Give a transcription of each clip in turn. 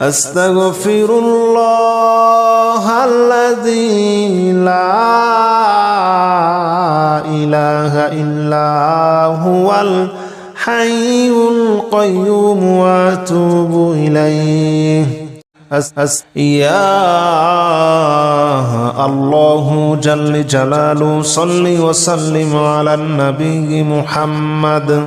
أستغفر الله الذي لا إله إلا هو الحي القيوم أس أس يا الله جل جلاله صل وسلم على النبي محمد.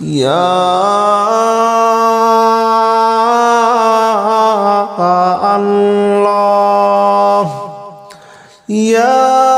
يا الله. يا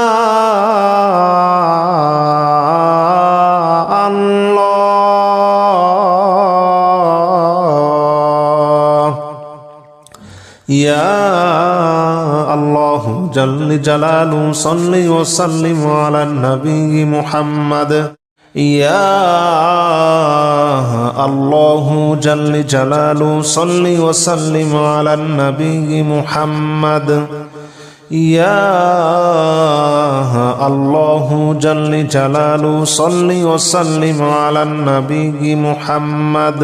جل جلال صلی وسلم علی النبی محمد۔ یا اللہ جل جلال صلی وسلم علی النبی محمد۔ یا اللہ جل جلال صلی وسلم علی النبی محمد۔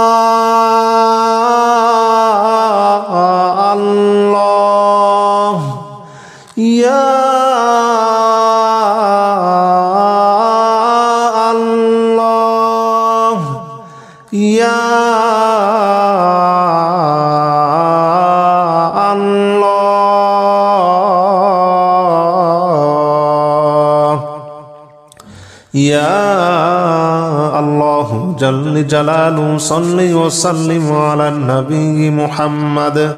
جل جلاله صل وسلم على النبي محمد.